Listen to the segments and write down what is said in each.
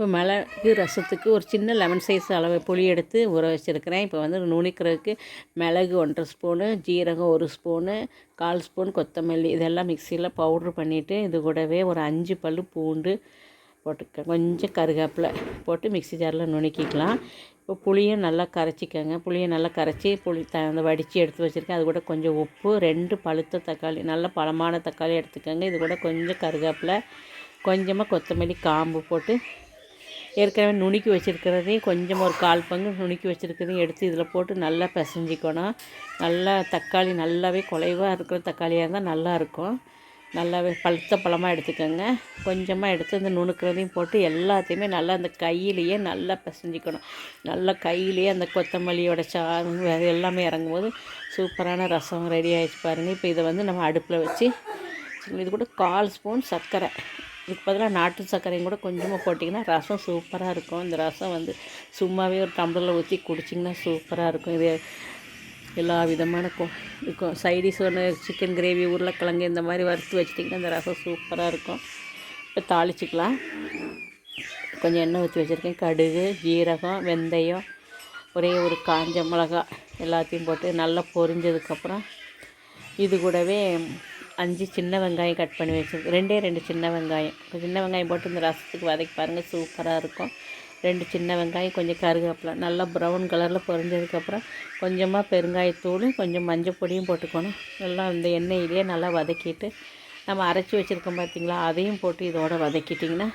இப்போ மிளகு ரசத்துக்கு ஒரு சின்ன லெமன் சைஸ் அளவு புளி எடுத்து ஊற வச்சுருக்கிறேன். இப்போ வந்து நுணுக்கிறதுக்கு மிளகு ஒன்றரை ஸ்பூனு ஜீரகம் ஒரு ஸ்பூனு கால் ஸ்பூன் கொத்தமல்லி இதெல்லாம் மிக்சியில் பவுட்ரு பண்ணிவிட்டு இது கூடவே ஒரு அஞ்சு பல் பூண்டு போட்டுக்க கொஞ்சம் கருகாப்பில் போட்டு மிக்சி ஜாரில் நுணுக்கிக்கலாம். இப்போ புளியும் நல்லா கரைச்சிக்கோங்க. புளியை நல்லா கரைச்சி புளி த அந்த வடித்து எடுத்து வச்சுருக்கேன். அது கூட கொஞ்சம் உப்பு ரெண்டு பழுத்த தக்காளி நல்ல பழமான தக்காளி எடுத்துக்கோங்க. இது கூட கொஞ்சம் கருகாப்பில் கொஞ்சமாக கொத்தமல்லி காம்பு போட்டு ஏற்கனவே நுணுக்கி வச்சுருக்கிறதையும் கொஞ்சம் ஒரு கால் பங்கு நுணுக்கி வச்சுருக்கிறதையும் எடுத்து இதில் போட்டு நல்லா பிசைஞ்சிக்கணும். நல்லா தக்காளி நல்லாவே குலைவாக இருக்கிற தக்காளியாக இருந்தால் நல்லாயிருக்கும் நல்லாவே பழுத்த பழமாக எடுத்துக்கோங்க. கொஞ்சமாக எடுத்து இந்த நுணுக்கிறதையும் போட்டு எல்லாத்தையுமே நல்லா அந்த கையிலையே நல்லா பிசைஞ்சிக்கணும். நல்லா கையிலேயே அந்த கொத்தமல்லியோட சாதம் எல்லாமே இறங்கும்போது சூப்பரான ரசம் ரெடி ஆகிடுச்சு பாருங்கள் இப்போ இதை வந்து நம்ம அடுப்பில் வச்சு இது கூட கால் ஸ்பூன் சர்க்கரை. இதுக்கு பதிலாக நாட்டு சர்க்கரையும் கூட கொஞ்சமாக போட்டிங்கன்னா ரசம் சூப்பராக இருக்கும். இந்த ரசம் வந்து சும்மாவே ஒரு டம்ளரில் ஊற்றி குடிச்சிங்கன்னா சூப்பராக இருக்கும். இது எல்லா விதமான இருக்கும் சைடிஸ் ஒன்று சிக்கன் கிரேவி உருளைக்கிழங்கு இந்த மாதிரி வறுத்து வச்சிட்டிங்கன்னா இந்த ரசம் சூப்பராக இருக்கும். இப்போ தாளிச்சிக்கலாம். கொஞ்சம் எண்ணெய் ஊற்றி வச்சுருக்கேன். கடுகு ஜீரகம் வெந்தயம் ஒரே ஒரு காஞ்ச மிளகா எல்லாத்தையும் போட்டு நல்லா பொரிஞ்சதுக்கப்புறம் இது கூடவே அஞ்சு சின்ன வெங்காயம் கட் பண்ணி வச்சுருக்கேன். ரெண்டே ரெண்டு சின்ன வெங்காயம். சின்ன வெங்காயம் போட்டு இந்த ரசத்துக்கு வதக்கி பாருங்கள் சூப்பராக இருக்கும். ரெண்டு சின்ன வெங்காயம் கொஞ்சம் கருவேப்பிலை. நல்லா ப்ரௌன் கலரில் பொரிஞ்சதுக்கப்புறம் கொஞ்சமாக பெருங்காயத்தூள் கொஞ்சம் மஞ்சள் பொடியும் போட்டுக்கணும். நல்லா இந்த எண்ணெயிலே நல்லா வதக்கிட்டு நம்ம அரைச்சி வச்சுருக்கோம் பார்த்திங்களா அதையும் போட்டு இதோட வதக்கிட்டிங்கன்னா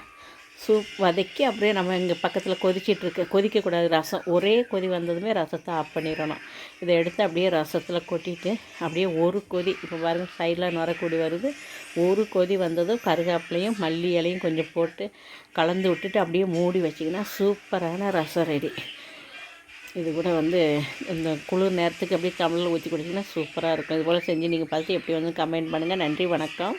சூப் வதக்கி அப்படியே நம்ம இங்கே பக்கத்தில் கொதிச்சிட்ருக்கு கொதிக்கக்கூடாது ரசம். ஒரே கொதி வந்ததுமே ரசத்தை ஆஃப் பண்ணிடணும். இதை எடுத்து அப்படியே ரசத்தில் கொட்டிட்டு அப்படியே ஒரு கொதி இப்போ பாருங்கள் சைடில் நுரக்கூடி வருது. ஒரு கொதி வந்ததும் கருகாப்பிலையும் மல்லி இலையும் கொஞ்சம் போட்டு கலந்து விட்டுட்டு அப்படியே மூடி வச்சிங்கன்னா சூப்பரான ரசம் ரெடி. இது கூட வந்து இந்த குளிர் நேரத்துக்கு அப்படியே தமிழில் ஊற்றி குடிச்சிங்கன்னா சூப்பராக இருக்கும். இது போல் செஞ்சு நீங்கள் பார்த்து எப்படி வந்து கமெண்ட் பண்ணுங்கள் நன்றி வணக்கம்.